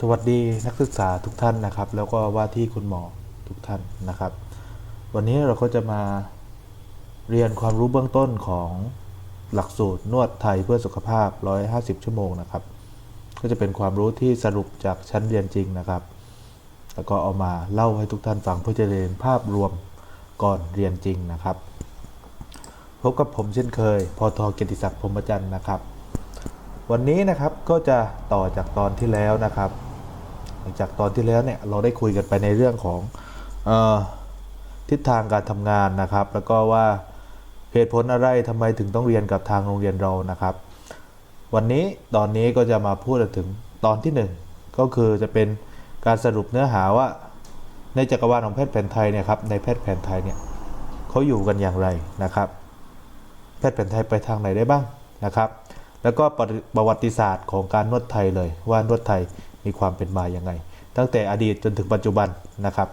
สวัสดีนักศึกษาทุกท่านนะครับ แล้วก็ว่าที่คุณหมอทุกท่านนะครับ วันนี้เราก็จะมาเรียนความรู้เบื้องต้นของหลักสูตรนวดไทยเพื่อสุขภาพ 150 ชั่วโมงนะครับ ก็จะเป็นความรู้ที่สรุปจากชั้นเรียนจริงนะครับ แล้วก็เอามาเล่าให้ทุกท่านฟังเพื่อจะเรียนภาพรวมก่อนเรียนจริงนะครับ พบกับผมเช่นเคย พอทอเกียรติศักดิ์พรหมจันทร์นะครับ วันนี้นะครับก็จะต่อจากตอนที่แล้วนะครับ ลังจากตอนที่แล้วเนี่ยเราได้คุยกันไปในเรื่องของออทิศทางการทำงานนะครับ แล้วก็ว่าเหตุผลอะไรทำไมถึงต้องเรียนกับทางโรงเรียนเรานะครับ วันนี้ตอนนี้ก็จะมาพูดถึงตอนที่หนึ่งก็คือจะเป็นการสรุปเนื้อหาว่าในจักรวาลของแพทย์แผนไทยเนี่ยครับในแพทย์แผนไทยเนี่ยเขาอยู่กันอย่างไรนะครับ แพทย์แผนไทยไปทางไหนได้บ้างนะครับ แล้วก็ประประวัติศาสตร์ของการนวดไทยเลยว่านวดไทย มีความเป็นมาอย่างไง ตั้งแต่อดีตจนถึงปัจจุบันนะครับ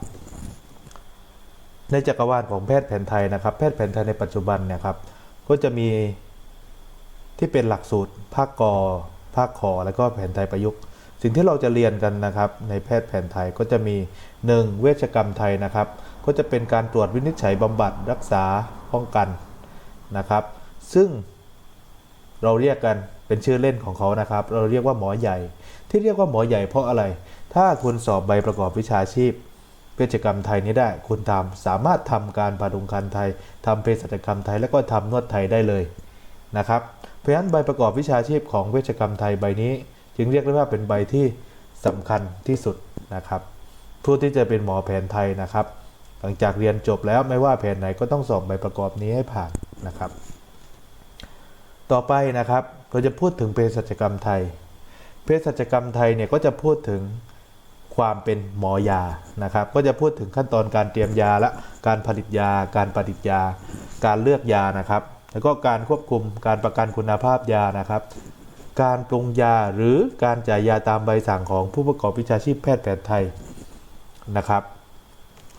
ในจักรวาลของแพทย์แผนไทยนะครับ แพทย์แผนไทยในปัจจุบันเนี่ยครับก็จะมีที่เป็นหลักสูตรภาคกอภาคขอแล้วก็แผนไทยประยุกต์ สิ่งที่เราจะเรียนกันนะครับ ในแพทย์แผนไทยก็จะมี 1. เวชกรรมไทยนะครับ ก็จะเป็นการตรวจวินิจฉัยบำบัดรักษาป้องกันนะครับ ซึ่งเราเรียกกัน เป็นชื่อเล่นของเขานะครับ เราเรียกว่าหมอใหญ่ ที่เรียกว่าหมอใหญ่เพราะอะไร ถ้าคุณสอบใบประกอบวิชาชีพเภสัชกรรมไทยนี้ได้ คุณทำสามารถทำการพดุงคันไทยทำเภสัชกรรมไทยแล้วก็ทำนวดไทยได้เลยนะครับ เพราะฉะนั้นใบประกอบวิชาชีพของเภสัชกรรมไทยใบนี้ จึงเรียกได้ว่าเป็นใบที่สำคัญที่สุดนะครับ ผู้ที่จะเป็นหมอแผนไทยนะครับ หลังจากเรียนจบแล้วไม่ว่าแผนไหนก็ต้องสอบใบประกอบนี้ให้ผ่านนะครับ ต่อไปนะครับ เราจะพูดถึงเภสัชกรรมไทยเภสัชกรรมไทยเนี่ยก็จะพูดถึงความเป็นหมอยานะครับ ก็จะพูดถึงขั้นตอนการเตรียมยาและการผลิตยา การผลิตยา การเลือกยานะครับ แล้วก็การควบคุมการประกันคุณภาพยานะครับ การปรุงยาหรือการจ่ายยาตามใบสั่งของผู้ประกอบวิชาชีพแพทย์แผนไทยนะครับ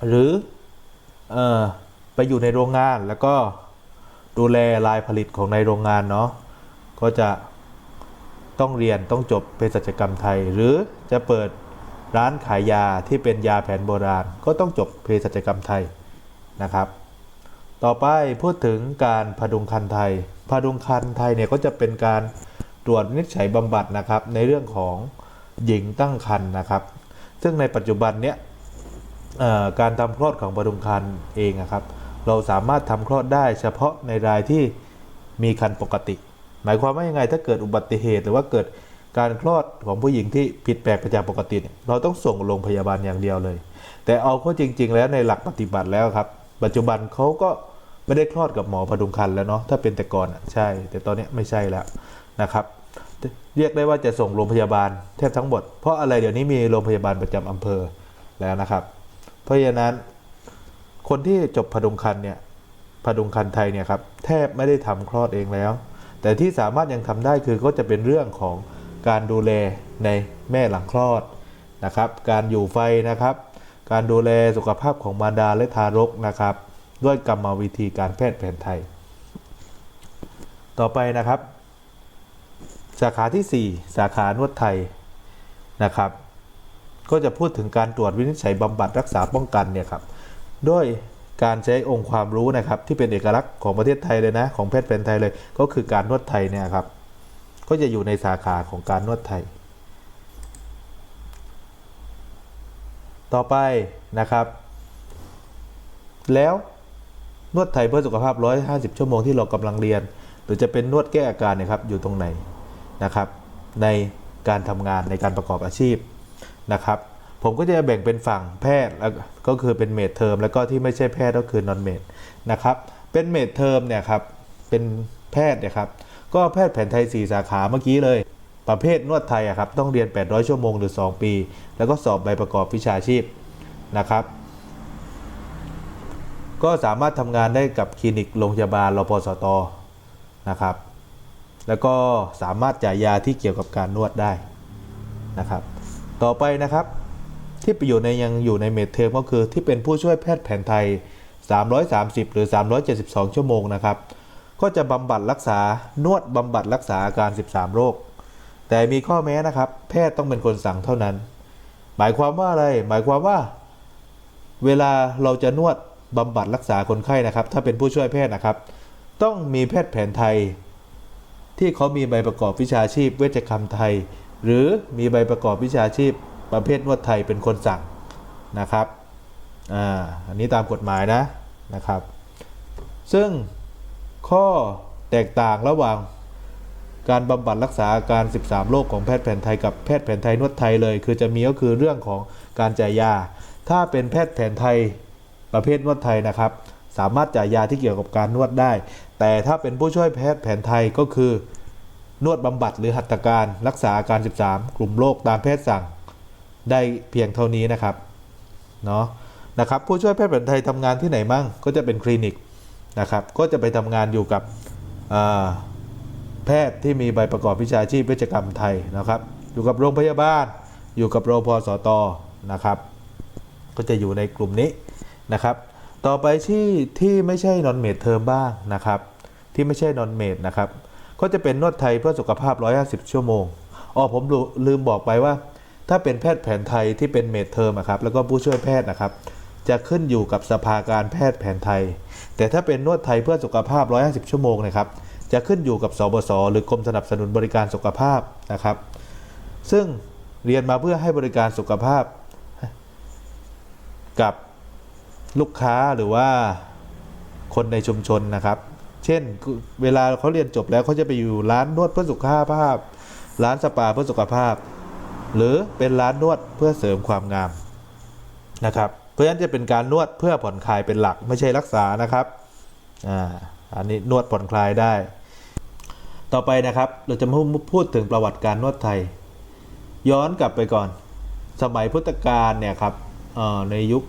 หรือออไปอยู่ในโรงงานแล้วก็ดูแลลายผลิตของในโรงงานเนาะ ก็จะต้องเรียนต้องจบเภสัชกรรมไทย หรือจะเปิดร้านขายยาที่เป็นยาแผนโบราณ ก็ต้องจบเภสัชกรรมไทยนะครับ ต่อไปพูดถึงการพดุงคันไทยพดุงคันไทยเนี่ยก็จะเป็นการตรวจนิจฉัยบำบัดนะครับ ในเรื่องของหญิงตั้งครรภ์นะครับ ซึ่งในปัจจุบันเนี้ยการทำคลอดของพดุงคันเองอะครับ เราสามารถทำคลอดได้เฉพาะในรายที่มีคันปกติ หมายความว่ายังไงถ้าเกิดอุบัติเหตุ หรือว่าเกิดการคลอดของผู้หญิงที่ผิดแปลกไปจากปกติ เราต้องส่งโรงพยาบาลอย่างเดียวเลย แต่เอาเข้าจริง ๆ แล้วในหลักปฏิบัติแล้วครับ ปัจจุบันเขาก็ไม่ได้คลอดกับหมอพดุงคันแล้วเนาะถ้าเป็นแต่ก่อนอะใช่ แต่ตอนนี้ไม่ใช่แล้วนะครับเรียกได้ว่าจะส่งโรงพยาบาลแทบทั้งหมด เพราะอะไรเดี๋ยวนี้มีโรงพยาบาลประจำอำเภอแล้วนะครับ เพราะฉะนั้นคนที่จบพดุงคันเนี่ยพดุงคันไทยเนี่ยครับแทบไม่ได้ทำคลอดเองแล้ว แต่ที่สามารถยังทำได้คือก็จะเป็นเรื่องของการดูแลในแม่หลังคลอดนะครับ การอยู่ไฟนะครับ การดูแลสุขภาพของมารดาและทารกนะครับ ด้วยกรรมวิธีการแพทย์แผนไทย ต่อไปนะครับ สาขาที่ 4 สาขานวดไทยนะครับ ก็จะพูดถึงการตรวจวินิจฉัยบำบัดรักษาป้องกันเนี่ยครับ ด้วย การใช้องค์ความรู้นะครับที่เป็นเอกลักษณ์ของประเทศไทยเลยนะ ของแพทย์แผนไทยเลย ก็คือการนวดไทยเนี่ยครับ ก็จะอยู่ในสาขาของการนวดไทย ต่อไปนะครับ แล้วนวดไทยเพื่อสุขภาพ 150 ชั่วโมงที่เรากำลังเรียน หรือจะเป็นนวดแก้อาการเนยครับอยู่ตรงไหนนะครับ ในการทำงานในการประกอบอาชีพนะครับ ผมก็จะแบ่งเป็นฝั่งแพทย์แล้วก็คือเป็นเมดเทอมแล้วก็ที่ไม่ใช่แพทย์ก็คือนอนเมดนะครับเป็นเมดเทอมเนี่ยครับเป็นแพทย์เนี่ยครับก็แพทย์แผนไทย 4 สาขาเมื่อกี้เลย ประเภทนวดไทยอะครับต้องเรียน 800 ชั่วโมงหรือ 2 ปี แล้วก็สอบใบประกอบวิชาชีพนะครับก็สามารถทำงานได้กับคลินิกโรงพยาบาลรพสตนะครับ แล้วก็สามารถจ่ายยาที่เกี่ยวกับการนวดได้นะครับ ต่อไปนะครับ ที่ไปอยู่ในยังอยู่ในเมดเทอมก็คือที่เป็นผู้ช่วยแพทย์แผนไทย 330 หรือ 372 ชั่วโมงนะครับ ก็จะบำบัดรักษานวดบำบัดรักษาอาการ 13 โรค แต่มีข้อแม้นะครับ แพทย์ต้องเป็นคนสั่งเท่านั้น หมายความว่าอะไร หมายความว่า เวลาเราจะนวดบำบัดรักษาคนไข้นะครับ ถ้าเป็นผู้ช่วยแพทย์นะครับ ต้องมีแพทย์แผนไทย ที่เขามีใบประกอบวิชาชีพ เวชกรรมไทย หรือมีใบประกอบวิชาชีพ ประเภทนวดไทยเป็นคนสั่งนะครับอ่าอันนี้ตามกฎหมายนะนะครับ ซึ่งข้อแตกต่างระหว่างการบำบัดรักษาอาการ 13 โรคของแพทย์แผนไทยกับแพทย์แผนไทยนวดไทยเลย คือจะมีก็คือเรื่องของการจ่ายยา ถ้าเป็นแพทย์แผนไทยประเภทนวดไทยนะครับ สามารถจ่ายยาที่เกี่ยวกับการนวดได้ แต่ถ้าเป็นผู้ช่วยแพทย์แผนไทยก็คือนวดบำบัดหรือหัตถการรักษาอาการ 13 กลุ่มโรคตามแพทย์สั่ง ได้เพียงเท่านี้นะครับเนาะนะครับผู้ช่วยแพทย์แผนไทยทำงานที่ไหนมั่งก็จะเป็นคลินิกนะครับก็จะไปทำงานอยู่กับแพทย์ที่มีใบประกอบวิชาชีพเวชกรรมไทยนะครับ อยู่กับโรงพยาบาล อยู่กับโรงพสตนะครับ ก็จะอยู่ในกลุ่มนี้นะครับ ต่อไปที่ที่ไม่ใช่นอนเมดเทอมบ้างนะครับ ที่ไม่ใช่นอนเมดนะครับ ก็จะเป็นนวดไทยเพื่อสุขภาพ 150 ชั่วโมงอ๋อผมลืมบอกไปว่า ถ้าเป็นแพทย์แผนไทยที่เป็นเมดเทอมอะครับแล้วก็ผู้ช่วยแพทย์นะครับ จะขึ้นอยู่กับสภาการแพทย์แผนไทย แต่ถ้าเป็นนวดไทยเพื่อสุขภาพ 150 ชั่วโมงนะครับจะขึ้นอยู่กับสบศหรือกรมสนับสนุนบริการสุขภาพนะครับ ซึ่งเรียนมาเพื่อให้บริการสุขภาพ กับลูกค้าหรือว่าคนในชุมชนนะครับ เช่นเวลาเขาเรียนจบแล้วเขาจะไปอยู่ร้านนวดเพื่อสุขภาพ ร้านสปาเพื่อสุขภาพ หรือเป็นร้านนวดเพื่อเสริมความงามนะครับ เพราะฉะนั้นจะเป็นการนวดเพื่อผ่อนคลายเป็นหลักไม่ใช่รักษานะครับอ่าอันนี้นวดผ่อนคลายได้ ต่อไปนะครับเราจะมาพูดถึงประวัติการนวดไทย ย้อนกลับไปก่อน สมัยพุทธกาลเนี่ยครับในยุค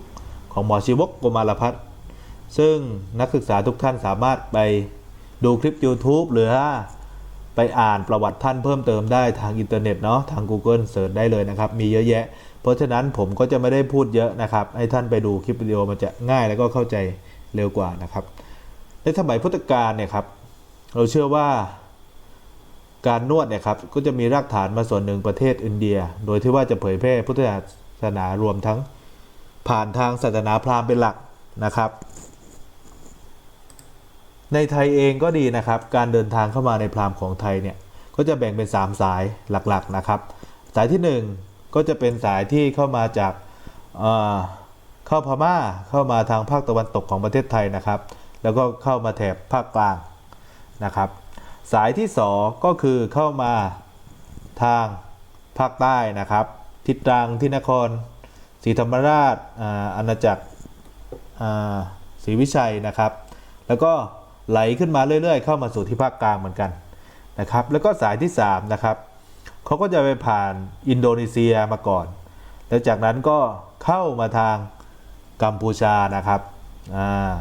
ของหมอชีวกโกมารพัฒน์ซึ่งนักศึกษาทุกท่านสามารถไปดูคลิป YouTube หรือ ไปอ่านประวัติท่านเพิ่มเติมได้ทางอินเทอร์เน็ตเนาะทาง Google เสิร์ชได้เลยนะครับ มีเยอะแยะ เพราะฉะนั้นผมก็จะไม่ได้พูดเยอะนะครับ ให้ท่านไปดูคลิปวิดีโอมันจะง่ายแล้วก็เข้าใจเร็วกว่านะครับ ในสมัยพุทธกาลเนี่ยครับ เราเชื่อว่าการนวดเนี่ยครับก็จะมีรากฐานมาส่วนหนึ่งประเทศอินเดีย โดยที่ว่าจะเผยแพร่พุทธศาสนารวมทั้งผ่านทางศาสนาพราหมณ์เป็นหลักนะครับ ในไทยเองก็ดีนะครับ การเดินทางเข้ามาในพราหมณ์ของไทยเนี่ยก็จะแบ่งเป็น 3 สายหลักๆนะครับ สายที่ 1 ก็จะเป็นสายที่เข้ามาจากเข้าพม่าเข้ามาทางภาคตะวันตกของประเทศไทยนะครับ แล้วก็เข้ามาแถบภาคกลางนะครับ สายที่ 2 ก็คือเข้ามาทางภาคใต้นะครับทิศตรังที่นครศรีธรรมราชอาอาณาจักรศรีวิชัยนะครับ แล้วก็ ไหลขึ้นมาเรื่อยๆ เข้ามาสู่ที่ภาคกลางเหมือนกันนะครับ แล้วก็สายที่3นะครับเขาก็จะไปผ่านอินโดนีเซียมาก่อน แล้วจากนั้นก็เข้ามาทางกัมพูชานะครับอ่า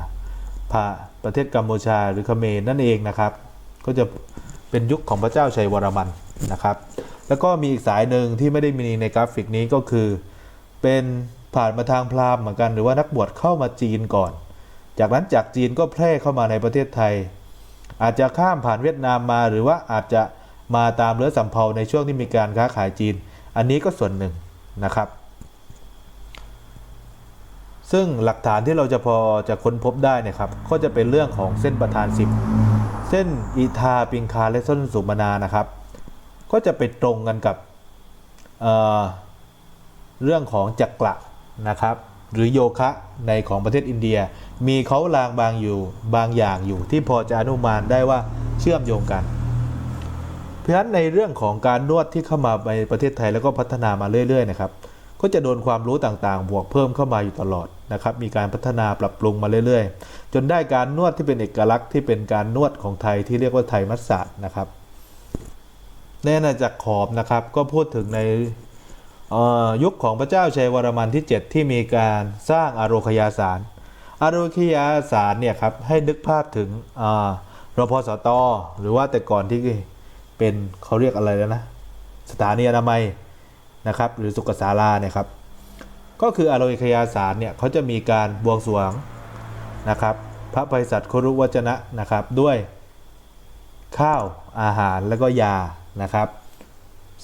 พาประเทศกัมพูชาหรือเขมรนั่นเองนะครับ ก็จะเป็นยุคของพระเจ้าชัยวรมันนะครับ แล้วก็มีอีกสายหนึ่งที่ไม่ได้มีในกราฟิกนี้ก็คือ เป็นผ่านมาทางพราหมณ์เหมือนกัน หรือว่านักบวชเข้ามาจีนก่อน จากนั้นจากจีนก็แพร่เข้ามาในประเทศไทย อาจจะข้ามผ่านเวียดนามมาหรือว่าอาจจะมาตามเรือสำเภาในช่วงที่มีการค้าขายจีน อันนี้ก็ส่วนหนึ่งนะครับ ซึ่งหลักฐานที่เราจะพอจะค้นพบได้นะครับ ก็จะเป็นเรื่องของเส้นประธานสิบเส้นอีทาปิงคาและเส้นสุมานานะครับ ก็จะไปตรงกันกับเเรื่องของจักระนะครับ หรือโยคะในของประเทศอินเดีย มีเขาลางบางอยู่บางอย่างอยู่ที่พอจะอนุมานได้ว่าเชื่อมโยงกัน เพราะฉะนั้นในเรื่องของการนวดที่เข้ามาในประเทศไทยแล้วก็พัฒนามาเรื่อยๆนะครับก็จะโดนความรู้ต่างๆ บวกเพิ่มเข้ามาอยู่ตลอดนะครับ มีการพัฒนาปรับปรุงมาเรื่อยๆ จนได้การนวดที่เป็นเอกลักษณ์ที่เป็นการนวดของไทยที่เรียกว่าไทยมัสสาดนะครับในอาณาจักขอบนะครับก็พูดถึงในยุคของพระเจ้าชัยวรมันที่ 7 ที่มีการสร้างอารคยาสาร อาโรคยาสารเนี่ยครับให้นึกภาพถึงอ่ารพสต หรือว่าแต่ก่อนที่เป็นเขาเรียกอะไรแล้วนะ สถานีอนามัยนะครับ หรือสุขศาลาเนี่ยครับ ก็คืออาโรคยาสารเนี่ยเขาจะมีการบวงสรวงนะครับ พระไพศาลครุวจนะนะครับด้วยข้าวอาหารแล้วก็ยานะครับ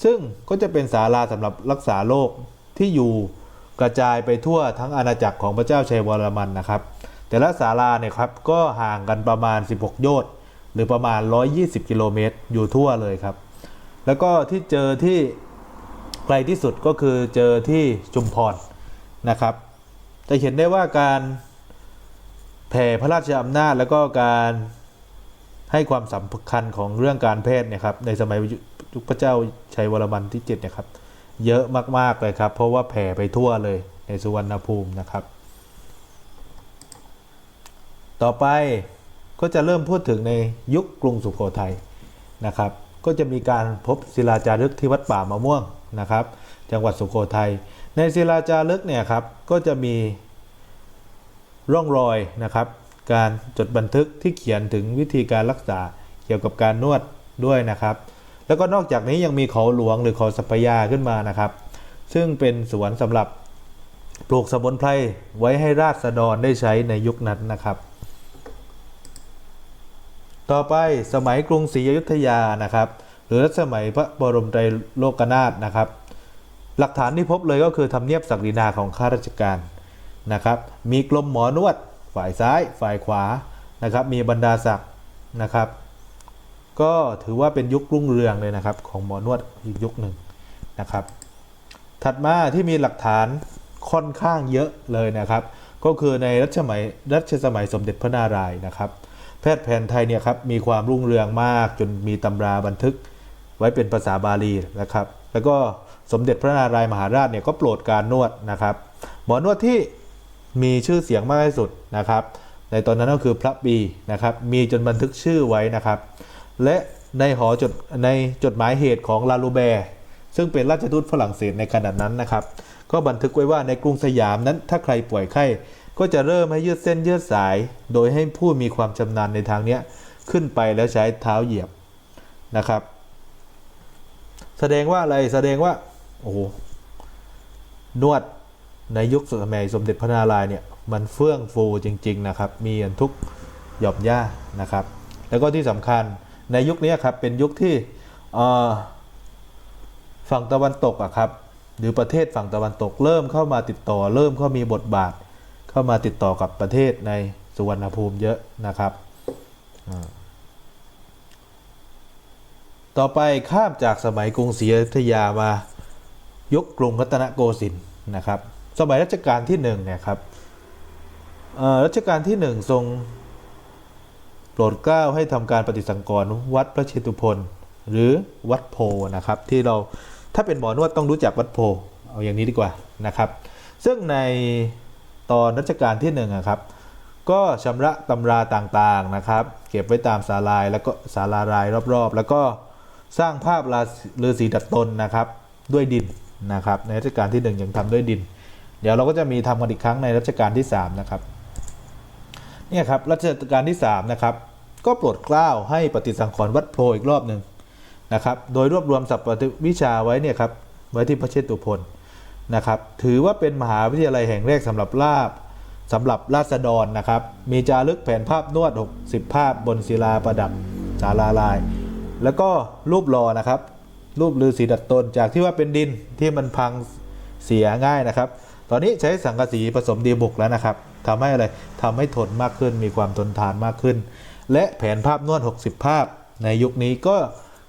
ซึ่งก็จะเป็นศาลาสำหรับรักษาโรคที่อยู่ กระจายไปทั่วทั้งอาณาจักรของพระเจ้าชัยวรมันนะครับ แต่ละศาลาเนี่ยครับก็ห่างกันประมาณ 16 โยชน์หรือประมาณ 120 กิโลเมตรอยู่ทั่วเลยครับ แล้วก็ที่เจอที่ไกลที่สุดก็คือเจอที่ชุมพรนะครับ จะเห็นได้ว่าการแผ่พระราชอำนาจแล้วก็การให้ความสำคัญของเรื่องการแพทย์เนี่ยครับในสมัยยุคพระเจ้าชัยวรมันที่7เนี่ยครับ เยอะมากๆเลยครับ เพราะว่าแผ่ไปทั่วเลยในสุวรรณภูมินะครับ ต่อไปก็จะเริ่มพูดถึงในยุคกรุงสุโขทัยนะครับ ก็จะมีการพบศิลาจารึกที่วัดป่ามะม่วงนะครับ จังหวัดสุโขทัย ในศิลาจารึกเนี่ยครับก็จะมีร่องรอยนะครับ การจดบันทึกที่เขียนถึงวิธีการรักษาเกี่ยวกับการนวดด้วยนะครับ แล้วก็นอกจากนี้ยังมีเขาหลวงหรือเขาสัพยาขึ้นมานะครับ ซึ่งเป็นสวนสำหรับปลูกสมุนไพรไว้ให้ราษฎรได้ใช้ในยุคนั้นนะครับ ต่อไปสมัยกรุงศรีอยุธยานะครับ หรือสมัยพระบรมไตรโลกนาถนะครับ หลักฐานที่พบเลยก็คือทำเนียบศักดินาของข้าราชการนะครับ มีกลมหมอนวด ฝ่ายซ้าย ฝ่ายขวานะครับ มีบรรดาศักดิ์นะครับ ก็ถือว่าเป็นยุครุ่งเรืองเลยนะครับ ของหมอนวดอีกยุคหนึ่งนะครับ ถัดมาที่มีหลักฐานค่อนข้างเยอะเลยนะครับ ก็คือในรัชสมัยรัชสมัยสมเด็จพระนารายณ์นะครับ แพทย์แผนไทยเนี่ยครับมีความรุ่งเรืองมากจนมีตำราบันทึกไว้เป็นภาษาบาลีนะครับ แล้วก็สมเด็จพระนารายณ์มหาราชเนี่ยก็โปรดการนวดนะครับ หมอนวดที่มีชื่อเสียงมากที่สุดนะครับ ในตอนนั้นก็คือพระบีนะครับ มีจนบันทึกชื่อไว้นะครับ และในหอจดในจดหมายเหตุของลาลูแบร์ซึ่งเป็นราชทูตฝรั่งเศสในขณะนั้นนะครับ ก็บันทึกไว้ว่าในกรุงสยามนั้น ถ้าใครป่วยไข้ก็จะเริ่มให้ยืดเส้นยืดสาย โดยให้ผู้มีความชำนาญในทางเนี้ยขึ้นไปแล้วใช้เท้าเหยียบนะครับ แสดงว่าอะไรแสดงว่าโอ้โหนวดในยุคสมัยสมเด็จพระนารายณ์เนี่ยมันเฟื่องฟูจริง ๆ นะครับ มีอันทุกหย่อมย่านะครับ แล้วก็ที่สำคัญ ในยุคนี้ครับเป็นยุคที่ฝั่งตะวันตกอะครับหรือประเทศฝั่งตะวันตกเริ่มเข้ามาติดต่อ เริ่มเข้ามีบทบาท เข้ามาติดต่อกับประเทศในสุวรรณภูมิเยอะนะครับต่อไปข้ามจากสมัยกรุงศรีอยุธยามายกกรุงรัตนโกสินทร์นะครับ สมัยรัชกาลที่หนึ่งเนี่ยครับรัชกาลที่หนึ่งทรง โปรดเกล้าให้ทำการปฏิสังกรณ์วัดพระเชตุพนหรือวัดโพนะครับ ที่เราถ้าเป็นหมอนวดต้องรู้จักวัดโพเอาอย่างนี้ดีกว่านะครับ ซึ่งในตอนรัชกาลที่หนึ่งอะครับ ก็ชำระตำราต่างๆนะครับ เก็บไว้ตามศาลายแล้วก็ศาลารายรอบๆ แล้วก็สร้างภาพราฤาษีดัดตนนะครับด้วยดินนะครับ ในรัชกาลที่หนึ่งยังทำด้วยดิน เดี๋ยวเราก็จะมีทำกันอีกครั้งในรัชกาลที่สามนะครับ เนี่ยครับรัชกาลที่3นะครับก็โปรดเกล้าให้ปฏิสังขรณ์วัดโพอีกรอบหนึ่งนะครับโดยรวบรวมสัพพวิชาไว้เนี่ยครับไว้ที่พระเชตุพนนะครับถือว่าเป็นมหาวิทยาลัยแห่งแรกสำหรับลาบสำหรับราษฎรนะครับ มีจารึกแผนภาพนวด 60 ภาพบนศิลาประดับศาลาลาย แล้วก็รูปหล่อนะครับ รูปฤาษีดัดตนจากที่ว่าเป็นดินที่มันพังเสียง่ายนะครับ ตอนนี้ใช้สังกะสีผสมดีบุกแล้วนะครับ ทำให้อะไรทำให้ทนมากขึ้น มีความทนทานมากขึ้น และแผนภาพนวด 60 ภาพ ในยุคนี้ก็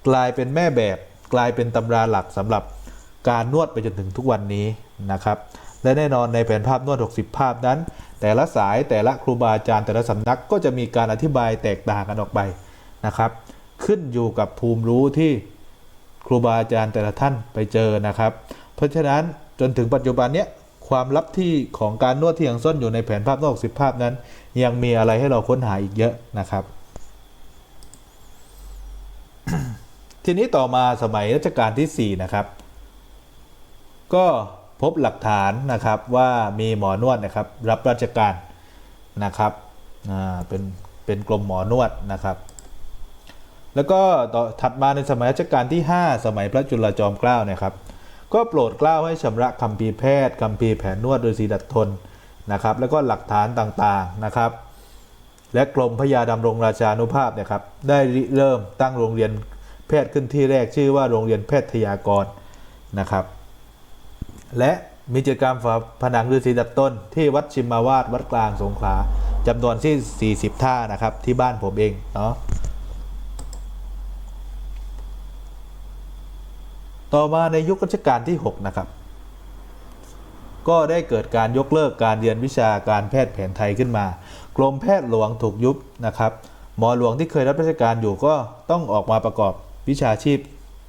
กลายเป็นแม่แบบกลายเป็นตำราหลักสำหรับการนวดไปจนถึงทุกวันนี้นะครับ และแน่นอนในแผนภาพนวด 60 ภาพนั้น แต่ละสายแต่ละครูบาอาจารย์แต่ละสำนักก็จะมีการอธิบายแตกต่างกันออกไปนะครับ ขึ้นอยู่กับภูมิรู้ที่ครูบาอาจารย์แต่ละท่านไปเจอนะครับ เพราะฉะนั้นจนถึงปัจจุบันเนี้ย ความลับที่ของการนวดที่ยังซ่อนอยู่ในแผนภาพนอกสิบภาพนั้น ยังมีอะไรให้เราค้นหาอีกเยอะนะครับ ทีนี้ต่อมาสมัยรัชกาลที่ 4 นะครับ ก็พบหลักฐานนะครับว่ามีหมอนวดนะครับ รับราชการนะครับเป็นเป็นกรมหมอนวดนะครับ แล้วก็ต่อถัดมาในสมัยรัชกาลที่ 5 สมัยพระจุลจอมเกล้าเนี่ยครับ ก็โปรดเกล้าให้ชำระคำพีร์แพทย์คำพีร์แผนนวดโดยสีดัดทนนะครับ แล้วก็หลักฐานต่างๆนะครับ และกรมพยาดำรงราชานุภาพเนะครับ ได้เริ่มตั้งโรงเรียนแพทย์ขึ้นที่แรกชื่อว่าโรงเรียนแพทยากรนะครับ และมีกิจกรรมฝาผนังฤาษีดัดต้น ที่วัดชิมมาวาดวัดกลางสงขลาจำนวนที่ 40 ท่านะครับที่บ้านผมเองเนาะ ต่อมาในยุครัชกาลที่ 6 นะครับ ก็ได้เกิดการยกเลิกการเรียนวิชาการแพทย์แผนไทยขึ้นมา กรมแพทย์หลวงถูกยุบนะครับ หมอหลวงที่เคยรับราชการอยู่ก็ต้องออกมาประกอบวิชาชีพ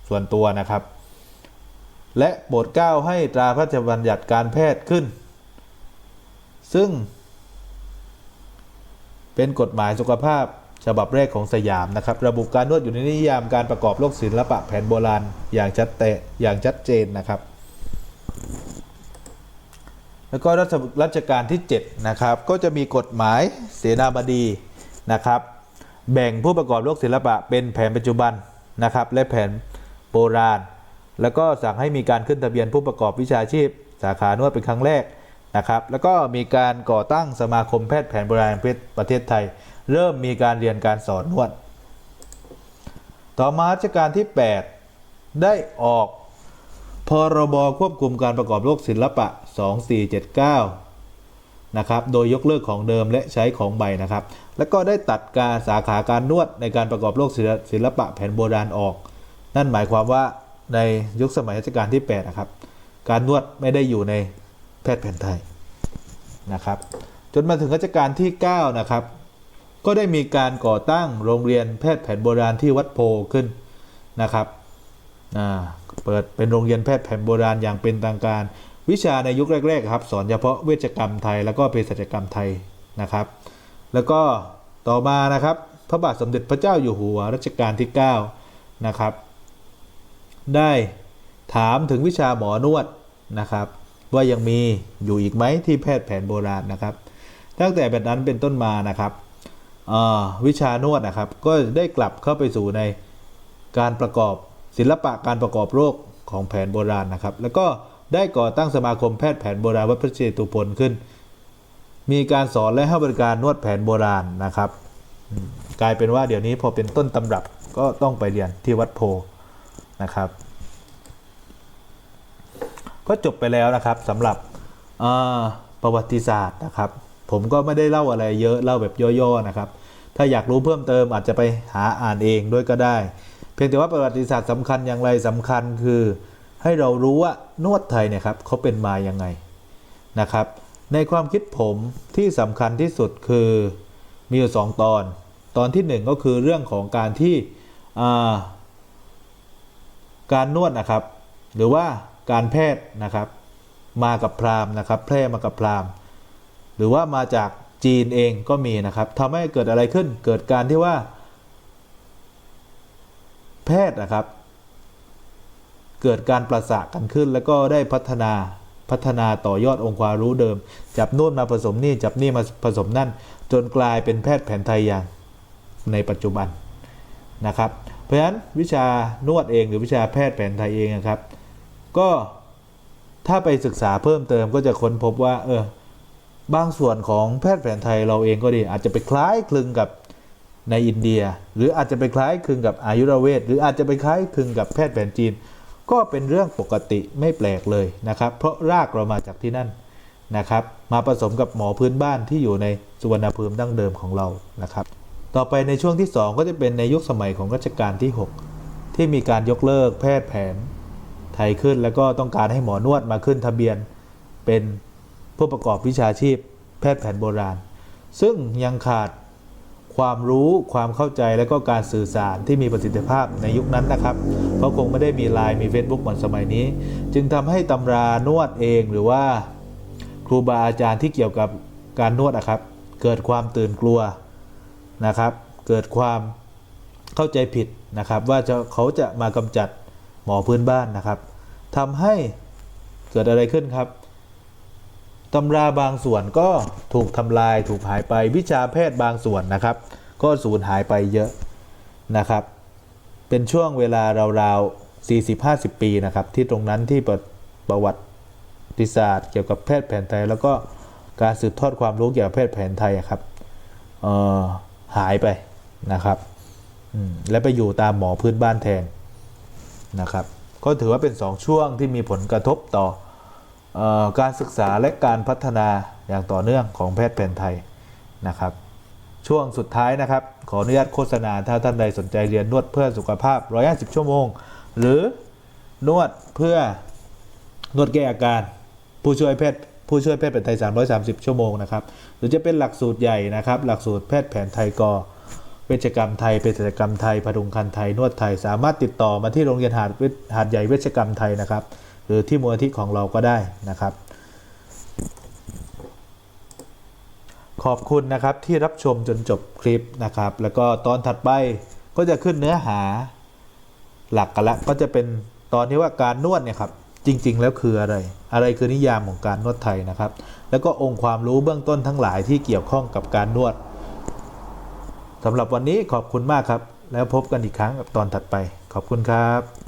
ส่วนตัวนะครับ และโปรดเกล้าให้ตราพระราชบัญญัติการแพทย์ขึ้น ซึ่ง เป็นกฎหมายสุขภาพ ฉบับแรกของสยามนะครับ ระบุการนวดอยู่ในนิยามการประกอบโรคศิลปะแผนโบราณอย่างชัดเตะอย่างชัดเจนนะครับ แล้วก็รัชรัชกาลที่7นะครับก็จะมีกฎหมายเสนาบดีนะครับ แบ่งผู้ประกอบโรคศิลปะเป็นแผนปัจจุบันนะครับ และแผนโบราณ แล้วก็สั่งให้มีการขึ้นทะเบียนผู้ประกอบวิชาชีพ สาขานวดเป็นครั้งแรกนะครับ แล้วก็มีการก่อตั้งสมาคมแพทย์แผนโบราณแห่งประเทศไทย เริ่มมีการเรียนการสอนนวด ต่อมารัชกาลที่ 8 ได้ออกพรบควบคุมการประกอบโรคศิลปะ 2479 นะครับ โดยยกเลิกของเดิมและใช้ของใบนะครับ แล้วก็ได้ตัดการสาขาการนวดในการประกอบโรคศิลศิลปะแผนโบราณออก นั่นหมายความว่าในยุคสมัยรัชกาลที่ 8 นะครับ การนวดไม่ได้อยู่ในแพทย์แผนไทยนะครับ จนมาถึงรัชกาลที่ 9 นะครับ ก็ได้มีการก่อตั้งโรงเรียนแพทย์แผนโบราณที่วัดโพขึ้นนะครับเปิดเป็นโรงเรียนแพทย์แผนโบราณอย่างเป็นทางการ วิชาในยุคแรกๆครับสอนเฉพาะเวชกรรมไทยแล้วก็เภสัชกรรมไทยนะครับ แล้วก็ต่อมานะครับพระบาทสมเด็จพระเจ้าอยู่หัวรัชกาลที่9นะครับได้ถามถึงวิชาหมอนวดนะครับ ว่ายังมีอยู่อีกไหมที่แพทย์แผนโบราณนะครับ ตั้งแต่แบบนั้นเป็นต้นมานะครับ วิชานวดนะครับ ก็ได้กลับเข้าไปสู่ในการประกอบศิลปะการประกอบโรคของแผนโบราณนะครับ แล้วก็ได้ก่อตั้งสมาคมแพทย์แผนโบราณวัดพระเจตุพนขึ้น มีการสอนและให้บริการนวดแผนโบราณนะครับ กลายเป็นว่าเดี๋ยวนี้พอเป็นต้นตำรับก็ต้องไปเรียนที่วัดโพนะครับ ก็จบไปแล้วนะครับสำหรับประวัติศาสตร์นะครับ ผมก็ไม่ได้เล่าอะไรเยอะเล่าแบบย่อๆนะครับ ถ้าอยากรู้เพิ่มเติมอาจจะไปหาอ่านเองด้วยก็ได้ เพียงแต่ว่าประวัติศาสตร์สำคัญอย่างไรสำคัญคือ ให้เรารู้ว่านวดไทยเนี่ยครับเขาเป็นมาอย่างไงนะครับ ในความคิดผมที่สำคัญที่สุดคือมีอยู่สองตอน ตอนที่หนึ่งก็คือเรื่องของการที่การนวดนะครับ หรือว่าการแพทย์นะครับ มากับพราหมณ์นะครับ แพร่มากับพราหมณ์ รือว่ามาจากจีนเองก็มีนะครับทำให้เกิดอะไรขึ้น เกิดการที่ว่า แพทย์นะครับ เกิดการประสากันขึ้น แล้วก็ได้พัฒนาพัฒนาต่อยอดองค์ความรู้เดิม จับนู่นมาผสมนี่จับนี่มาผสมนั่น จนกลายเป็นแพทย์แผนไทยอย่างในปัจจุบันนะครับ เพราะฉะนั้นวิชานวดเองหรือวิชาแพทย์แผนไทยเองนะครับ ก็ถ้าไปศึกษาเพิ่มเติมก็จะค้นพบว่า เออ บางส่วนของแพทย์แผนไทยเราเองก็ดี อาจจะไปคล้ายคลึงกับในอินเดีย หรืออาจจะไปคล้ายคลึงกับอายุรเวทหรืออาจจะไปคล้ายคลึงกับแพทย์แผนจีน ก็เป็นเรื่องปกติไม่แปลกเลยนะครับ เพราะรากเรามาจากที่นั่นนะครับ มาผสมกับหมอพื้นบ้านที่อยู่ในสุวรรณภูมิดั้งเดิมของเรานะครับ ต่อไปในช่วงที่ 2 ก็จะเป็นในยุคสมัยของรัชกาลที่ 6 ที่มีการยกเลิกแพทย์แผนไทยขึ้น แล้วก็ต้องการให้หมอนวดมาขึ้นทะเบียนเป็น ผู้ประกอบวิชาชีพแพทย์แผนโบราณ ซึ่งยังขาดความรู้ความเข้าใจและก็การสื่อสารที่มีประสิทธิภาพในยุคนั้นนะครับ เพราะคงไม่ได้มีไลน์มี Facebook เหมือนสมัยนี้ จึงทำให้ตำรานวดเองหรือว่า ครูบาอาจารย์ที่เกี่ยวกับการนวดนะครับ เกิดความตื่นกลัวนะครับ เกิดความเข้าใจผิดนะครับ ว่าจะเขาจะมากำจัดหมอพื้นบ้านนะครับทำให้เกิดอะไรขึ้นครับ ตำราบางส่วนก็ถูกทำลายถูกหายไปวิชาแพทย์บางส่วนนะครับ ก็สูญหายไปเยอะนะครับ เป็นช่วงเวลาราวๆ 40-50 ปีนะครับ ที่ตรงนั้นที่ประประวัติศาสตร์เกี่ยวกับแพทย์แผนไทย แล้วก็การสืบทอดความรู้เกี่ยวกับแพทย์แผนไทยครับออหายไปนะครับและไปอยู่ตามหมอพื้นบ้านแทนนะครับ ก็ถือว่าเป็นสองช่วงที่มีผลกระทบต่อ การศึกษาและการพัฒนาอย่างต่อเนื่องของแพทย์แผนไทยนะครับ ช่วงสุดท้ายนะครับ ขออนุญาตโฆษณาถ้าท่านใดสนใจเรียนนวดเพื่อสุขภาพ 150 ชั่วโมง หรือนวดเพื่อนวดแก้อาการผู้ช่วยแพทย์ผู้ช่วยแพทย์แผนไทย 330 ชั่วโมงนะครับ หรือจะเป็นหลักสูตรใหญ่นะครับ หลักสูตรแพทย์แผนไทยกอเวชกรรมไทยเภสัชกรรมไทยพดุงคันไทย นวดไทย สามารถติดต่อมาที่โรงเรียนหาดหาดใหญ่เวชกรรมไทยนะครับ หรือที่มูลนิธิของเราก็ได้นะครับ ขอบคุณนะครับที่รับชมจนจบคลิปนะครับ แล้วก็ตอนถัดไปก็จะขึ้นเนื้อหาหลักกันละก็จะเป็นตอนที่ว่าการนวดเนี่ยครับจริง ๆ แล้วคืออะไร อะไรคือนิยามของการนวดไทยนะครับ แล้วก็องค์ความรู้เบื้องต้นทั้งหลายที่เกี่ยวข้องกับการนวดสำหรับวันนี้ขอบคุณมากครับ แล้วพบกันอีกครั้งกับตอนถัดไป ขอบคุณครับ